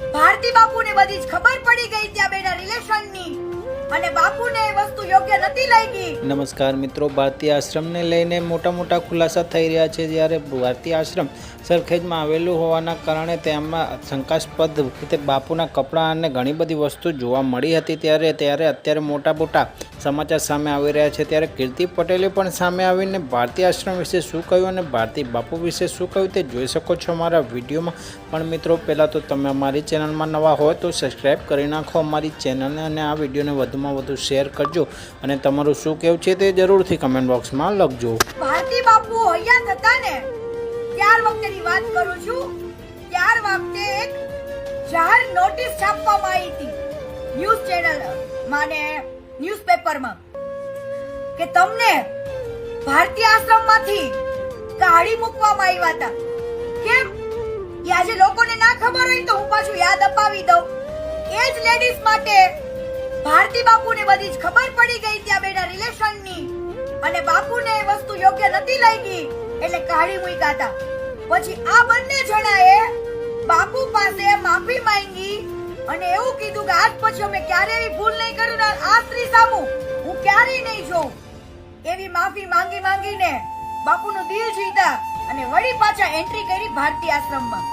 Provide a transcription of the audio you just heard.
ભારતી બાપુને બધી ખબર પડી ગઈ ત્યાં બેના રિલેશનની અને બાપુને એ વસ્તુ યોગ્ય નથી લાગી. નમસ્કાર મિત્રો, ભારતીય આશ્રમને લઈને મોટા મોટા ખુલાસા થઈ રહ્યા છે. જ્યારે ભારતીય આશ્રમ સરખેજમાં આવેલું હોવાના કારણે તેમાં શંકાસ્પદ રીતે બાપુના કપડાં અને ઘણી બધી વસ્તુ જોવા મળી હતી. ત્યારે ત્યારે અત્યારે મોટા મોટા સમાચાર સામે આવી રહ્યા છે ત્યારે કીર્તિ પટેલે પણ સામે આવીને ભારતીય આશ્રમ વિશે શું કહ્યું અને ભારતી બાપુ વિશે શું કહ્યું તે જોઈ શકો છો અમારા વિડીયોમાં. પણ મિત્રો, પહેલાં તો તમે અમારી ચેનલમાં નવા હોય તો સબસ્ક્રાઈબ કરી નાખો અમારી ચેનલને અને આ વિડીયોને વધુમાં વધુ શેર કરજો. અને તમારું શું કહેવું છે તે જરૂરથી કમેન્ટ બોક્સમાં લખજો. ભારતી બાપુ અહીંયા હતા ને? ત્યાર વખતેની વાત કરું છું. ત્યાર વખતે એક જાહેર નોટિસ છાપવામાં આવી હતી. ન્યૂઝ ચેનલ માને ન્યૂઝપેપરમાં કે તમને ભારતીય આશ્રમમાંથી કાઢી મૂકવામાં આવ્યા હતા. કેમ? એ આજે લોકોને ના ખબર હોય તો હું પાછું યાદ અપાવી દઉં. એ જ લેડીઝ માટે ભારતી બાપુને બધી જ ખબર પડી ગઈ ત્યાં બેના રિલેશનની અને બાપુને એ વસ્તુ યોગ્ય નથી લાગી, એટલે કાઢી મૂક્યા હતા. પછી આ બંને જણાએ બાપુ પાસે માફી અને એવું કીધું કે આજ પછી અમે ક્યારેય ભૂલ નહીં કરું ને આ સ્ત્રી સામું. હું ક્યારેય નહીં જોઉં. એવી માફી માંગી માંગીને બાપુનું દિલ જીતા અને વળી પાછા એન્ટ્રી કરી ભારતીય આશ્રમમાં.